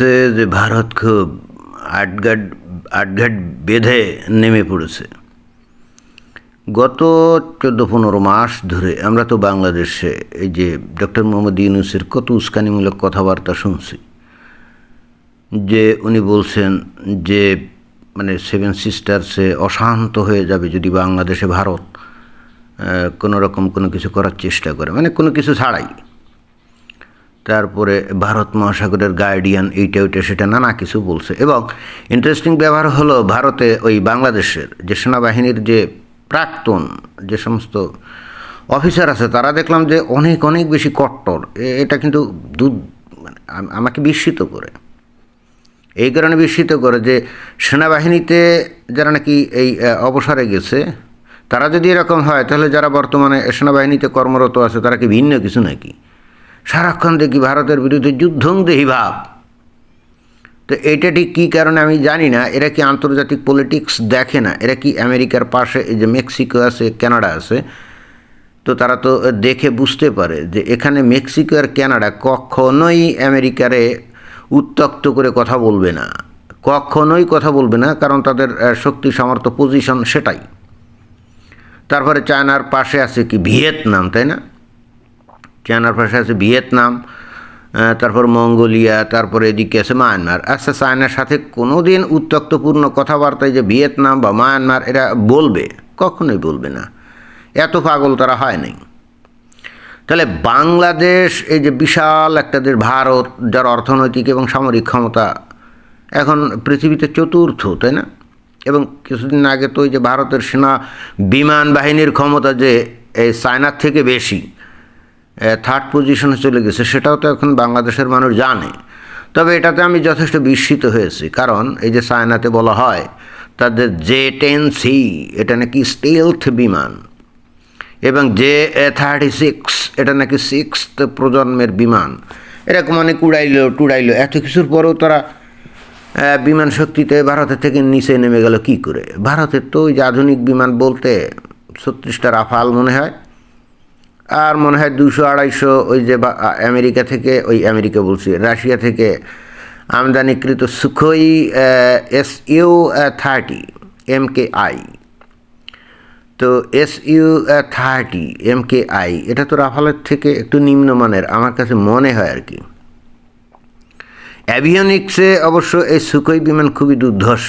লাগছে যে ভারত খুব আটঘাট আটঘাট বেঁধে নেমে পড়েছে। গত চোদ্দ পনেরো মাস ধরে আমরা তো বাংলাদেশে এই যে ডক্টর মোহাম্মদ ইউনুসের কত উস্কানিমূলক কথাবার্তা শুনছি, যে উনি বলছেন যে মানে সেভেন সিস্টার্সে অশান্ত হয়ে যাবে যদি বাংলাদেশে ভারত কোনো রকম কোনো কিছু করার চেষ্টা করে। মানে কোনো কিছু ছাড়াই। তারপরে ভারত মহাসাগরের গার্ডিয়ান এইটা, ওইটা, সেটা নানা কিছু বলছে। এবং ইন্টারেস্টিং ব্যবহার হলো ভারতে ওই বাংলাদেশের যে সেনাবাহিনীর যে প্রাক্তন যে সমস্ত অফিসার আছে, তারা দেখলাম যে অনেক অনেক বেশি কট্টর। এটা কিন্তু দুধ মানে আমাকে বিস্মিত করে। এই কারণে বিস্মিত করে যে সেনাবাহিনীতে যারা নাকি এই অবসরে গেছে, তারা যদি এরকম হয়, তাহলে যারা বর্তমানে সেনাবাহিনীতে কর্মরত আছে, তারা কি ভিন্ন কিছু নাকি? সারাক্ষণ দেখি ভারতের বিরুদ্ধে যুদ্ধং দেহি ভাব। তো এটা ঠিক কী কারণে আমি জানি না, এরা কি আন্তর্জাতিক পলিটিক্স দেখে না, এরা কি আমেরিকার পাশে এই যে মেক্সিকো আছে, কানাডা আছে, তো তারা তো দেখে বুঝতে পারে যে এখানে মেক্সিকো আর কানাডা কখনোই আমেরিকারে উত্তক্ত করে কথা বলবে না। কখনোই কথা বলবে না, কারণ তাদের শক্তি সামর্থ্য পজিশন সেটাই। তারপরে চায়নার পাশে আছে কি ভিয়েতনাম, তাই না? চায়নার পাশে আছে ভিয়েতনাম তারপর মঙ্গোলিয়া, তারপরে এদিকে আছে মায়ানমার। আচ্ছা চায়নার সাথে কোনো দিন উত্তক্তপূর্ণ কথাবার্তায় যে ভিয়েতনাম বা মায়ানমার, এরা বলবে? কখনোই বলবে না। এত পাগল তারা হয় নাই। তাহলে বাংলাদেশ, এই যে বিশাল একটা দেশ, ভারত, যার অর্থনৈতিক এবং সামরিক ক্ষমতা এখন পৃথিবীতে চতুর্থ, তাই না? এবং কিছুদিন আগে তো ওই যে ভারতের সেনা বিমান বাহিনীর ক্ষমতা যে এই চায়নার থেকে বেশি থার্ড পজিশনে চলে গেছে, সেটাও তো এখন বাংলাদেশের মানুষ জানে। তবে এটাতে আমি যথেষ্ট বিস্মিত হয়েছি, কারণ এই যে চায়নাতে বলা হয়, তাদের জে টেন সি এটা নাকি স্টেলথ বিমান, এবং জে এ থার্টি সিক্স এটা নাকি সিক্স প্রজন্মের বিমান। এরকম অনেক উড়াইলো, টুড়াইলো, এত কিছুর পরেও তারা বিমান শক্তিতে ভারতের থেকে নিচে নেমে গেল কি করে? ভারতের তো ওই যে আধুনিক বিমান বলতে ছত্রিশটা রাফাল মনে হয় আর মনে হয় দুশো আড়াইশো ওই যে আমেরিকা থেকে, ওই আমেরিকা বলছি, রাশিয়া থেকে আমদানিকৃত Sukhoi S U thirty M K I তো S U thirty M K I এটা তো রাফালের থেকে একটু নিম্নমানের, আমার কাছে মনে হয় আর কি। অ্যাভিয়নিক্সে অবশ্য এই সুখই বিমান খুবই দুর্ধর্ষ,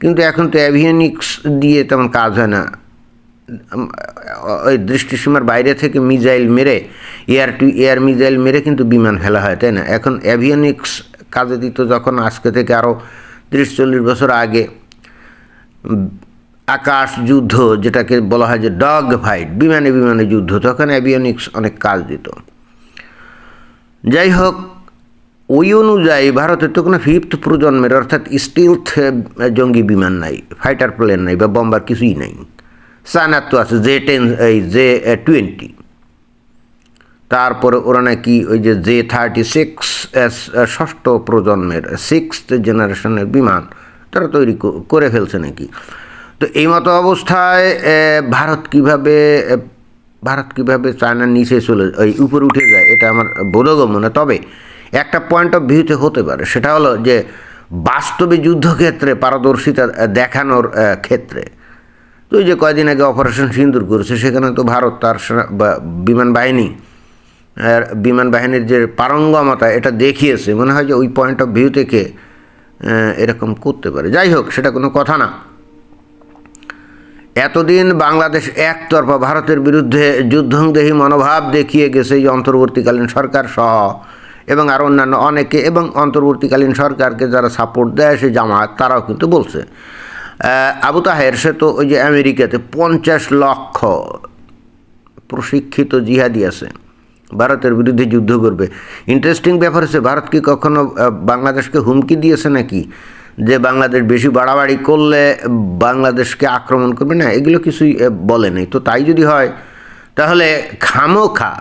কিন্তু এখন তো অ্যাভিয়নিক্স দিয়ে তেমন কাজ হয় না। ওই দৃষ্টিসীমার বাইরে থেকে মিজাইল মেরে, এয়ার টু এয়ার মিজাইল মেরে কিন্তু বিমান ফেলা হয়, তাই না? এখন অ্যাভিয়নিক্স কাজে দিত যখন আজকে থেকে আরও তিরিশ চল্লিশ বছর আগে আকাশ যুদ্ধ যেটাকে বলা হয় যে ডগ ফাইট বিমানে বিমানে যুদ্ধ, তখন অ্যাভিয়নিক্স অনেক কাজ দিত। যাই হোক ওই অনুযায়ী ভারতের তো কোনো ফিফথ প্রজন্মের, অর্থাৎ স্টিলথ জঙ্গি বিমান নাই ফাইটার প্লেন নাই বা বম্বার কিছুই নাই। চায়নার তো আছে, জে টেন, এই জে টোয়েন্টি। তারপরে ওরা নাকি ওই যে জে থার্টি সিক্স ষষ্ঠ প্রজন্মের সিক্স জেনারেশনের বিমান, তারা তৈরি করে ফেলছে নাকি। তো এই মতো অবস্থায় ভারত কীভাবে ভারত কীভাবে চায়নার নিচে চলে ওই উপরে উঠে যায়, এটা আমার বোধগম্য না। তবে একটা পয়েন্ট অফ ভিউতে হতে পারে, সেটা হলো যে বাস্তবে যুদ্ধক্ষেত্রে পারদর্শিতা দেখানোর ক্ষেত্রে। তো যে কয়দিন আগে অপারেশন সিন্দুর করেছে, সেখানে তো ভারত তার বিমান বাহিনী বিমান বাহিনীর যে পারঙ্গমতা, এটা দেখিয়েছে। মনে হয় যে ওই পয়েন্ট অফ ভিউ থেকে এরকম করতে পারে। যাই হোক, সেটা কোনো কথা না। এতদিন বাংলাদেশ একতরফা ভারতের বিরুদ্ধে যুদ্ধংদেহী মনোভাব দেখিয়ে গেছে এই অন্তর্বর্তীকালীন সরকার সহ, এবং আর অন্যান্য অনেকে, এবং অন্তর্বর্তীকালীন সরকারকে যারা সাপোর্ট দেয়, সে জামায়াত, তারাও কিন্তু বলছে। আবু তাহের, সে তো ওই যে আমেরিকাতে পঞ্চাশ লক্ষ প্রশিক্ষিত জিহাদি আছে, ভারতের বিরুদ্ধে যুদ্ধ করবে। ইন্টারেস্টিং ব্যাপার হচ্ছে, ভারত কি কখনো বাংলাদেশকে হুমকি দিয়েছে নাকি? যে বাংলাদেশ বেশি বাড়াবাড়ি করলে বাংলাদেশকে আক্রমণ করবে? না, এগুলো কিছুই বলে নেই। তো তাই যদি হয়, তাহলে খামোখা,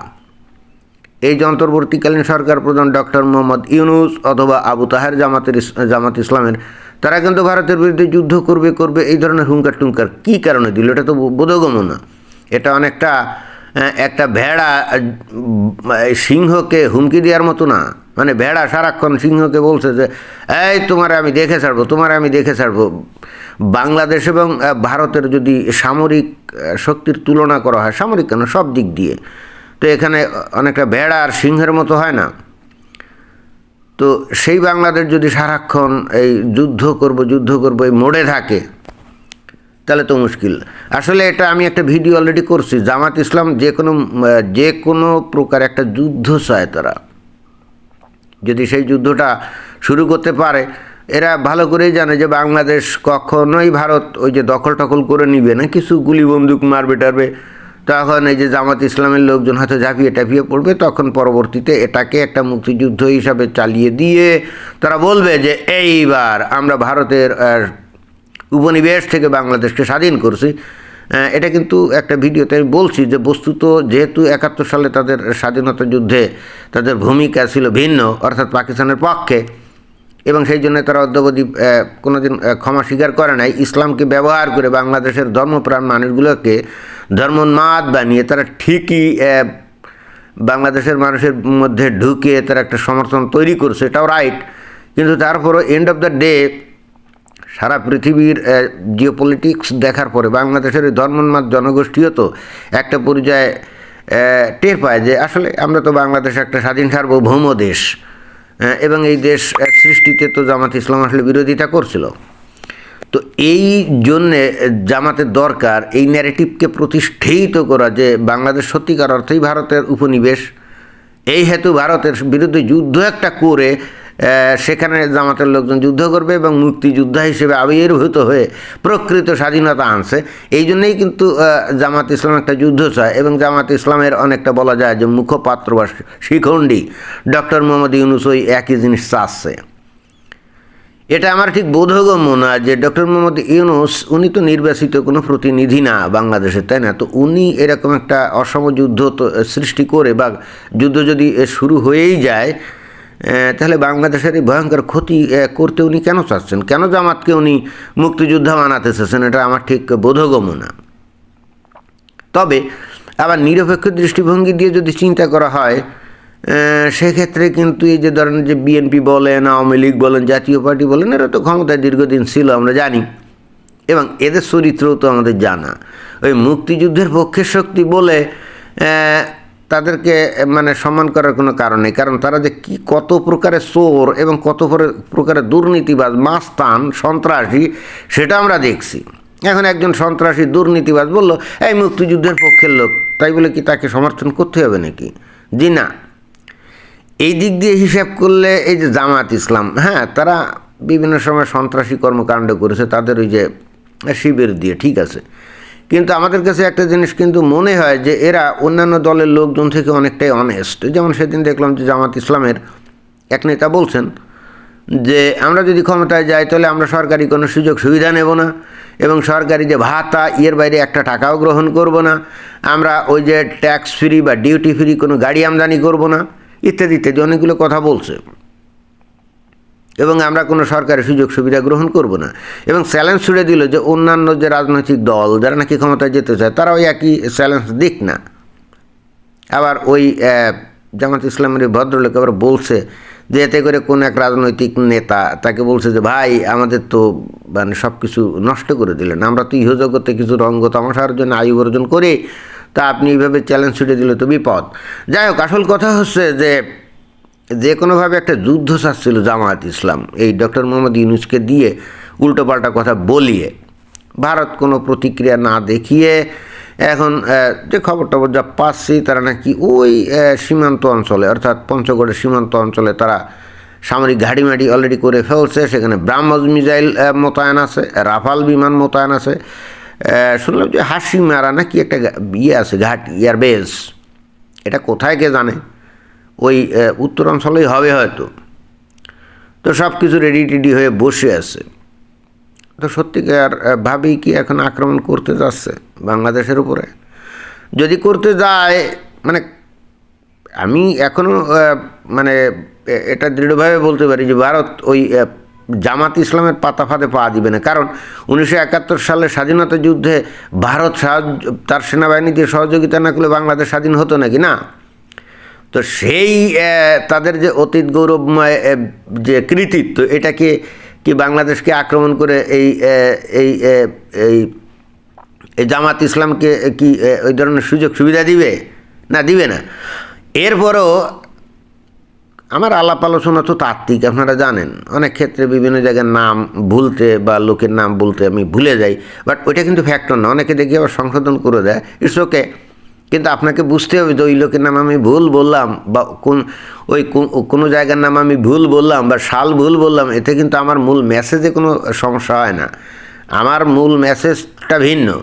এই যে অন্তর্বর্তীকালীন সরকার প্রধান ডক্টর মোহাম্মদ ইউনুস অথবা আবু তাহের জামাতের জামাত ইসলামের তারা কিন্তু ভারতের বিরুদ্ধে যুদ্ধ করবে করবে, এই ধরনের হুঙ্কার টুঙ্কার কী কারণে দিল? এটা তো বোধগম্য না। এটা অনেকটা একটা ভেড়া সিংহকে হুমকি দেওয়ার মতো না। মানে ভেড়া সারাক্ষণ সিংহকে বলছে যে, এই, তোমার আমি দেখে ছাড়বো, তোমার আমি দেখে ছাড়বো। বাংলাদেশ এবং ভারতের যদি সামরিক শক্তির তুলনা করা হয়, সামরিক কেন? সব দিক দিয়ে। তো এখানে অনেকটা ভেড়া আর সিংহের মতো হয় না। তো সেই বাংলাদেশ যদি সারাক্ষণ এই যুদ্ধ করব যুদ্ধ করব, এই মোড়ে থাকে, তাহলে তো মুশকিল। আসলে এটা আমি একটা ভিডিও অলরেডি করছি। জামাত ইসলাম যে কোনো যে কোনো প্রকার একটা যুদ্ধ চায় তারা। যদি সেই যুদ্ধটা শুরু করতে পারে, এরা ভালো করেই জানে যে বাংলাদেশ কখনোই ভারত ওই যে দখল টখল করে নিবে না, কিছু গুলি বন্দুক মারবে টারবে তখন এই যে জামাত ইসলামের লোকজন হয়তো ঝাঁপিয়ে টাপিয়ে পড়বে, তখন পরবর্তীতে এটাকে একটা মুক্তিযুদ্ধ হিসাবে চালিয়ে দিয়ে তারা বলবে যে এইবার আমরা ভারতের উপনিবেশ থেকে বাংলাদেশকে স্বাধীন করছি। এটা কিন্তু একটা ভিডিওতে আমি বলছি যে বস্তুত যেহেতু একাত্তর সালে তাদের স্বাধীনতা যুদ্ধে তাদের ভূমিকা ছিল ভিন্ন, অর্থাৎ পাকিস্তানের পক্ষে, এবং সেই জন্য তারা অদ্যবধি কোনোদিন ক্ষমা স্বীকার করে নাই। ইসলামকে ব্যবহার করে বাংলাদেশের ধর্মপ্রাণ মানুষগুলোকে ধর্মোন্মাদ বানিয়ে তারা ঠিকই বাংলাদেশের মানুষের মধ্যে ঢুকে তারা একটা সমর্থন তৈরি করছে, এটাও রাইট কিন্তু তারপরও এন্ড অফ দ্য ডে সারা পৃথিবীর জিও পলিটিক্স দেখার পরে বাংলাদেশের এই ধর্মোন্মাদ জনগোষ্ঠীও তো একটা পর্যায়ে টের পায় যে আসলে আমরা তো বাংলাদেশ একটা স্বাধীন সার্বভৌম দেশ এবং এই দেশ সৃষ্টিতে তো জামাত ইসলাম আসলে বিরোধিতা করছিল। তো এই জন্যে জামাতের দরকার এই ন্যারেটিভকে প্রতিষ্ঠিত করা যে বাংলাদেশ সত্যিকার অর্থেই ভারতের উপনিবেশ, এই হেতু ভারতের বিরুদ্ধে যুদ্ধ একটা করে সেখানে জামাতের লোকজন যুদ্ধ করবে এবং মুক্তিযোদ্ধা হিসেবে আবির্ভূত হয়ে প্রকৃত স্বাধীনতা আনছে। এই জন্যেই কিন্তু জামাত ইসলাম একটা যুদ্ধ চায় এবং জামাত ইসলামের অনেকটা বলা যায় যে মুখপাত্র বা শিখণ্ডী ডক্টর মোহাম্মদ ইউনুস ওই একই জিনিস চাচ্ছে। এটা আমার ঠিক বোধগম্য না যে ডক্টর মোহাম্মদ ইউনুস, উনি তো নির্বাচিত কোনো প্রতিনিধি না বাংলাদেশের তাই না? তো উনি এরকম একটা অসম যুদ্ধ সৃষ্টি করে বা যুদ্ধ যদি শুরু হয়েই যায় তাহলে বাংলাদেশের এই ভয়ঙ্কর ক্ষতি করতে উনি কেন চাচ্ছেন? কেন জামাতকে উনি মুক্তিযোদ্ধা বানাতে চাচ্ছেন? এটা আমার ঠিক বোধগম্য না। তবে আবার নিরপেক্ষ দৃষ্টিভঙ্গি দিয়ে যদি চিন্তা করা হয় সেক্ষেত্রে কিন্তু এই যে ধরেন যে বিএনপি বলেন, আওয়ামী লীগ বলেন, জাতীয় পার্টি বলেন, এরা তো ক্ষমতায় দীর্ঘদিন ছিল, আমরা জানি। এবং এদের চরিত্রও তো আমাদের জানা। ওই মুক্তিযুদ্ধের পক্ষের শক্তি বলে তাদেরকে মানে সম্মান করার কোনো কারণ নেই। কারণ তারা যে কি, কত প্রকারের চোর এবং কত প্রকারের- দুর্নীতিবাজ, মাস্তান, সন্ত্রাসী, সেটা আমরা দেখছি। এখন একজন সন্ত্রাসী, দুর্নীতিবাজ বলল, এই মুক্তিযুদ্ধের পক্ষের লোক। তাই বলে কি তাকে সমর্থন করতে হবে নাকি? জি না। এই দিক দিয়ে হিসাব করলে এই যে জামাত ইসলাম হ্যাঁ তারা বিভিন্ন সময় সন্ত্রাসী কর্মকাণ্ড করেছে, তাদের ওই যে শিবির দিয়ে, ঠিক আছে। কিন্তু আমাদের কাছে একটা জিনিস কিন্তু মনে হয় যে এরা অন্যান্য দলের লোকজন থেকে অনেকটাই অনেস্ট যেমন সেদিন দেখলাম যে জামাত ইসলামের এক নেতা বলছেন যে, আমরা যদি ক্ষমতায় যাই, তাহলে আমরা সরকারি কোনো সুযোগ সুবিধা নেব না এবং সরকারি যে ভাতা ইয়ের বাইরে একটা টাকাও গ্রহণ করব না। আমরা ওই যে ট্যাক্স ফ্রি বা ডিউটি ফ্রি কোনো গাড়ি আমদানি করব না। ইত্যাদি ইত্যাদি, অনেকগুলো কথা বলছে। এবং আমরা কোনো সরকারি সুযোগ সুবিধা গ্রহণ করব না। এবং চ্যালেঞ্জ ছুড়ে দিল যে অন্যান্য যে রাজনৈতিক দল যারা নাকি ক্ষমতায় যেতে চায় তারা ওই একই চ্যালেঞ্জ দিক না। আবার ওই জামাত ইসলামের ভদ্রলোক আবার বলছে যে এতে করে কোন এক রাজনৈতিক নেতা তাকে বলছে যে, ভাই, আমাদের তো মানে সব কিছু নষ্ট করে দিলেন। আমরা তো ইহজগতে কিছু রঙ্গ তামাশার জন্য আয়ু অর্জন করে তা আপনি এইভাবে চ্যালেঞ্জ ছুটে দিলে তো বিপদ। যাই হোক, আসল কথা হচ্ছে যে যে কোনোভাবে একটা যুদ্ধ চাচ্ছিল জামায়াত ইসলাম, এই ডক্টর মোহাম্মদ ইউনুসকে দিয়ে উল্টোপাল্টা কথা বলিয়ে, ভারত কোনো প্রতিক্রিয়া না দেখিয়ে, এখন যে খবর টবর যা পাচ্ছি তারা নাকি ওই সীমান্ত অঞ্চলে, অর্থাৎ পঞ্চগড়ের সীমান্ত অঞ্চলে তারা সামরিক ঘাড়িমাটি অলরেডি করে ফেলছে, সেখানে ব্রাহ্মস মিজাইল মোতায়েন আছে, রাফাল বিমান মোতায়েন আছে শুনলাম যে হাসি মারা নাকি একটা ইয়ে আছে, ঘাট এয়ারবেস এটা কোথায় কে জানে? ওই উত্তরাঞ্চলেই হবে হয়তো। তো সব কিছু রেডি টেডি হয়ে বসে আছে। তো সত্যিকার ভাবেই কি এখন আক্রমণ করতে যাচ্ছে বাংলাদেশের উপরে? যদি করতে যায় মানে আমি এখনও মানে এটা দৃঢ়ভাবে বলতে পারি যে ভারত ওই জামাত ইসলামের পাতা ফাঁদে পা দিবে না। কারণ উনিশশো একাত্তর সালে স্বাধীনতা যুদ্ধে ভারত তার সেনাবাহিনী দিয়ে সহযোগিতা না করলে বাংলাদেশ স্বাধীন হতো নাকি? না। তো সেই তাদের যে অতীত গৌরবময় যে কৃতিত্ব, এটাকে কি বাংলাদেশকে আক্রমণ করে এই এই এই জামাত ইসলামকে কি ওই ধরনের সুযোগ সুবিধা দিবে? না দিবে না। এরপরও আমার আলাপ আলোচনা তো তাত্ত্বিক, আপনারা জানেন। অনেক ক্ষেত্রে বিভিন্ন জায়গার নাম ভুলতে বা লোকের নাম বলতে আমি ভুলে যাই বাট ওইটা কিন্তু ফ্যাক্টর না অনেকে দেখি আবার সংশোধন করে দেয়। ইটস ওকে কিন্তু আপনাকে বুঝতে হবে যে ওই লোকের নাম আমি ভুল বললাম বা কোন, ওই কোন- জায়গার নাম আমি ভুল বললাম বা সাল ভুল বললাম, এতে কিন্তু আমার মূল মেসেজে কোনো সমস্যা হয় না। আমার মূল মেসেজটা ভিন্ন।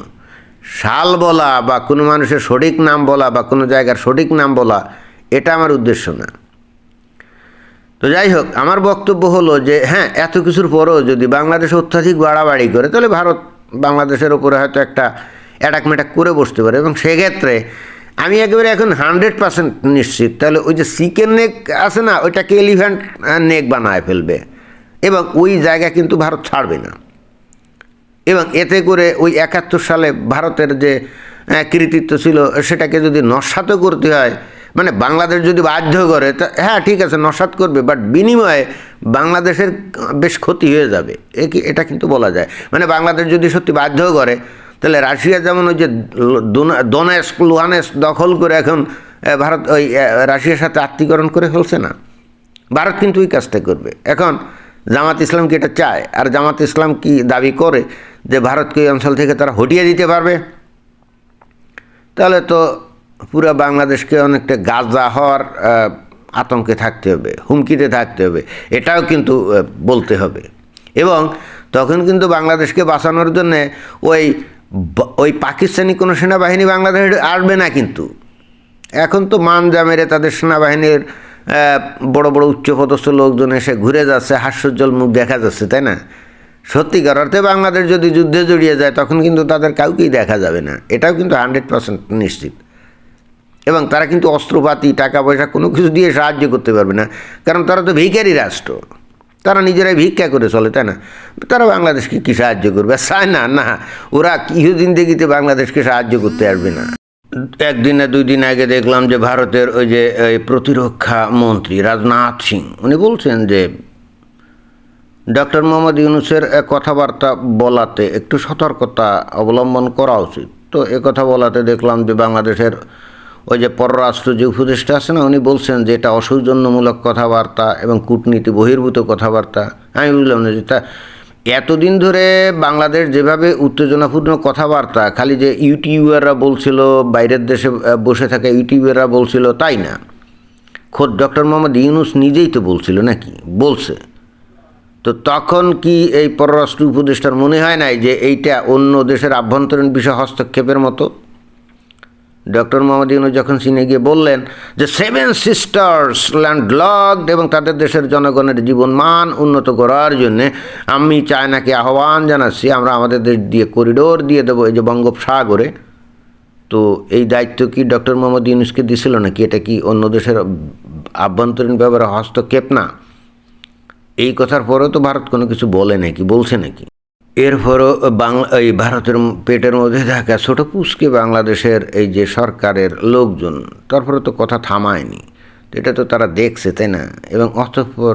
সাল বলা বা কোনো মানুষের সঠিক নাম বলা বা কোনো জায়গার সঠিক নাম বলা, এটা আমার উদ্দেশ্য না। তো যাই হোক, আমার বক্তব্য হলো যে হ্যাঁ এত কিছুর পরেও যদি বাংলাদেশ অত্যাধিক বাড়াবাড়ি করে, তাহলে ভারত বাংলাদেশের ওপরে হয়তো একটা অ্যাটাক ম্যাটাক করে বসতে পারে। এবং সেক্ষেত্রে আমি একেবারে এখন হান্ড্রেড পার্সেন্ট নিশ্চিত, তাহলে ওই যে চিকেন নেক আছে না, ওইটাকে এলিফ্যান্ট নেক বানায় ফেলবে। এবং ওই জায়গা কিন্তু ভারত ছাড়বে না। এবং এতে করে ওই একাত্তর সালে ভারতের যে কৃতিত্ব ছিল, সেটাকে যদি নস্বাত করতে হয় মানে বাংলাদেশ যদি বাধ্য করে, তা হ্যাঁ ঠিক আছে, নস্বাত করবে বাট বিনিময়ে বাংলাদেশের বেশ ক্ষতি হয়ে যাবে। এ কি- এটা কিন্তু বলা যায়। মানে বাংলাদেশ যদি সত্যি বাধ্য করে, তাহলে রাশিয়া যেমন ওই যে দোনা- দোনেস্ক, লুহানেস্ক দখল করে এখন ভারত ওই রাশিয়ার সাথে আত্মীকরণ করে ফেলছে না। ভারত কিন্তু ওই কাজটা করবে। এখন জামাত ইসলাম কি এটা চায়? আর জামাত ইসলাম কি দাবি করে যে ভারতকে এই অঞ্চল থেকে তারা হটিয়ে দিতে পারবে? তাহলে তো পুরো বাংলাদেশকে অনেকটা গাজা হওয়ার আতঙ্কে থাকতে হবে, হুমকিতে থাকতে হবে, এটাও কিন্তু বলতে হবে। এবং তখন কিন্তু বাংলাদেশকে বাঁচানোর জন্য ওই ওই পাকিস্তানি কোনো সেনাবাহিনী বাংলাদেশে আসবে না কিন্তু। এখন তো মান জামেরে তাদের সেনাবাহিনীর বড় বড় উচ্চপদস্থ লোকজন এসে ঘুরে যাচ্ছে, হাস্যোজ্জ্বল মুখ দেখা যাচ্ছে, তাই না? সত্যিকার অর্থে বাংলাদেশ যদি যুদ্ধে জড়িয়ে যায়, তখন কিন্তু তাদের কাউকেই দেখা যাবে না। এটাও কিন্তু হান্ড্রেড পার্সেন্ট নিশ্চিত। এবং তারা কিন্তু অস্ত্রপাতি টাকা পয়সা কোনো কিছু দিয়ে সাহায্য করতে পারবে না। কারণ তারা তো ভিখারি রাষ্ট্র। তারা নিজেরাই ভিক্ষা করে চলে, তাই না? তারা বাংলাদেশকে কী সাহায্য করবে? চায় না না, ওরা কিছুদিন দেখিতে বাংলাদেশকে সাহায্য করতে আসবে না। একদিন না দুই দিন আগে দেখলাম যে ভারতের ওই যে প্রতিরক্ষা মন্ত্রী রাজনাথ সিং, উনি বলছেন যে ডক্টর মোহাম্মদ ইউনুসের কথাবার্তা বলাতে একটু সতর্কতা অবলম্বন করা উচিত। তো কথা বলাতে দেখলাম যে বাংলাদেশের ওই যে পররাষ্ট্র যে উপদেষ্টা আছে না, উনি বলছেন যে এটা অসৌজন্যমূলক কথাবার্তা এবং কূটনীতি বহির্ভূত কথাবার্তা। আমি বুঝলাম না যে তা এতদিন ধরে বাংলাদেশ যেভাবে উত্তেজনাপূর্ণ কথাবার্তা, খালি যে ইউটিউবাররা বলছিল, বাইরের দেশে বসে থাকা ইউটিউবাররা বলছিল, তাই না? খোদ ডক্টর মোহাম্মদ ইউনুস নিজেই তো বলছিল নাকি? বলছে। তো তখন কি এই পররাষ্ট্র উপদেষ্টার মনে হয় নাই যে এইটা অন্য দেশের আভ্যন্তরীণ বিষয় হস্তক্ষেপের মতো? ডক্টর মোহাম্মদ ইউনুস যখন চীনে গিয়ে বললেন যে সেভেন সিস্টার্স ল্যান্ড লকড এবং তাদের দেশের জনগণের জীবন মান উন্নত করার জন্যে আমি চায়নাকে আহ্বান জানাচ্ছি, আমরা আমাদের দেশ দিয়ে করিডোর দিয়ে দেবো এই যে বঙ্গোপসাগরে। তো এই দায়িত্ব কি ডক্টর মোহাম্মদ ইউনুসকে দিছিল নাকি? এটা কি অন্য দেশের আভ্যন্তরীণ ব্যাপারে হস্তক্ষেপ না? এই কথার পরেও তো ভারত কোনো কিছু বলে নাকি, বলছে নাকি? এরপরও বাংলা, এই ভারতের পেটের মধ্যে থাকা ছোটো পুষকে বাংলাদেশের এই যে সরকারের লোকজন তারপরে তো কথা থামায়নি। এটা তো তারা দেখছে, তাই না? এবং অতঃপর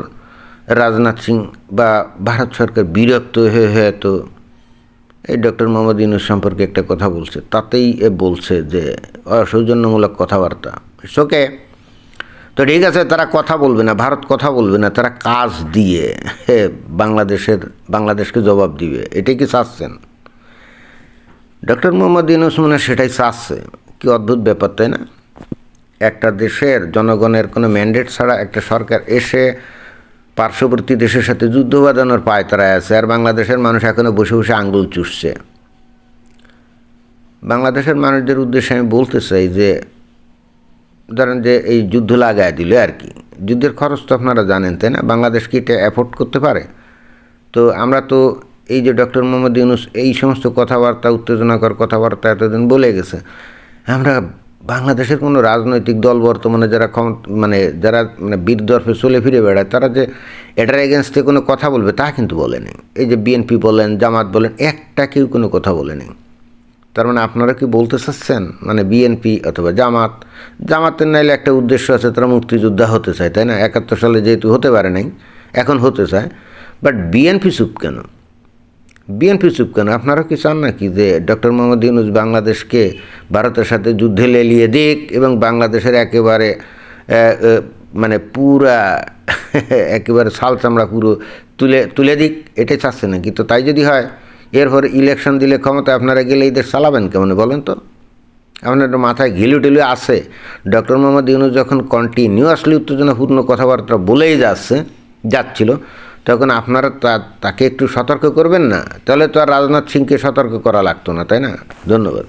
রাজনাথ সিং বা ভারত সরকার বিরক্ত হয়ে হয়ে তো এই ডক্টর মোহাম্মদ ইউনুস সম্পর্কে একটা কথা বলছে। তাতেই বলছে যে সৌজন্যমূলক কথাবার্তা। ওকে তো ঠিক আছে তারা কথা বলবে না ভারত কথা বলবে না তারা কাজ দিয়ে হে, বাংলাদেশের বাংলাদেশকে জবাব দিবে এটাই কি চাচ্ছেন? ডক্টর মোহাম্মদ ইউনুস মনে সেটাই চাচ্ছে কি অদ্ভুত ব্যাপার তাই না? একটা দেশের জনগণের কোনো ম্যান্ডেট ছাড়া একটা সরকার এসে পার্শ্ববর্তী দেশের সাথে যুদ্ধ বাঁধানোর পায়তারায় আছে আর বাংলাদেশের মানুষ এখনও বসে বসে আঙ্গুল চুষছে। বাংলাদেশের মানুষদের উদ্দেশ্যে আমি বলতে চাই যে ধরেন যে এই যুদ্ধ লাগায় দিল আর কি। যুদ্ধের খরচ তো আপনারা জানেন, তাই না? বাংলাদেশ কি এটা অ্যাফোর্ড করতে পারে? তো আমরা তো এই যে ডক্টর মোহাম্মদ ইউনুস এই সমস্ত কথাবার্তা, উত্তেজনাকর কথাবার্তা এতদিন বলে গেছে। আমরা বাংলাদেশের কোনো রাজনৈতিক দল বর্তমানে যারা মানে যারা মানে বীর দর্ফে চলে ফিরে বেড়ায়, তারা যে এটার এগেনস্টে কোনো কথা বলবে তা কিন্তু বলেনি। এই যে বিএনপি বলেন, জামাত বলেন, একটা কেউ কোনো কথা বলেনি। তার মানে আপনারা কি বলতে চাচ্ছেন? মানে বিএনপি অথবা জামাত। জামাতের নাইলে একটা উদ্দেশ্য আছে, তারা মুক্তিযোদ্ধা হতে চায়, তাই না? একাত্তর সালে যেহেতু হতে পারে নাই, এখন হতে চায়। বাট বিএনপি চুপ কেন? বিএনপি চুপ কেন? আপনারা কি চান নাকি যে ডক্টর মোহাম্মদ ইউনুস বাংলাদেশকে ভারতের সাথে যুদ্ধে লেলিয়ে দিক এবং বাংলাদেশের একেবারে মানে পুরা, একেবারে সাল চামড়া পুরো তুলে তুলে দিক? এটাই চাচ্ছে নাকি? তো তাই যদি হয় এরপর ইলেকশন দিলে ক্ষমতা আপনারা গেলে এদের চালাবেন কেমন বলেন তো? আপনার মাথায় ঘিলু টিলু আছে। ডক্টর মোহাম্মদ ইউনুস যখন কন্টিনিউয়াসলি উত্তেজনাপূর্ণ কথাবার্তা বলেই যাচ্ছে, যাচ্ছিল, তখন আপনারা তা- তাকে একটু সতর্ক করবেন না? তাহলে তো আর রাজনাথ সিংকে সতর্ক করা লাগতো না, তাই না? ধন্যবাদ।